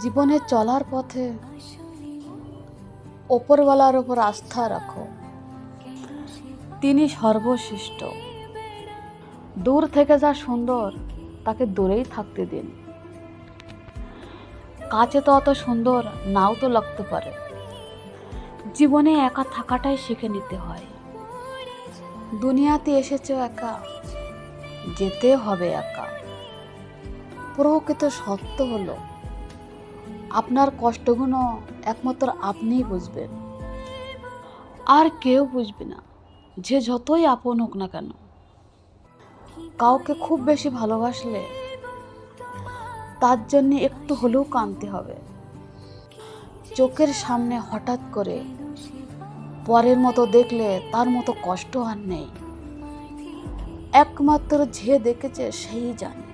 জীবনে চলার পথে ওপরওয়ালার ওপর আস্থা রাখো। তিনি সর্বশ্রেষ্ঠ। দূর থেকে যা সুন্দর, তাকে দূরেই থাকতে দিন। কাছে তো অত সুন্দর, নাও তো লাগতে পারে। জীবনে একা থাকাটাই শিখে নিতে হয়। দুনিয়াতে এসেছ একা, যেতে হবে একা। প্রকৃত সত্য হলো, আপনার কষ্টগুলো একমাত্র আপনিই বুঝবেন। আর কেউ বুঝবে না, যে যতই আপন হোক না কেন। কাউকে খুব বেশি ভালোবাসলে তার জন্য একটু হলেও কাঁদতে হবে। চোখের সামনে হঠাৎ করে পরের মতো দেখলে তার মতো কষ্ট আর নেই। একমাত্র যে দেখেছে সেই জানে।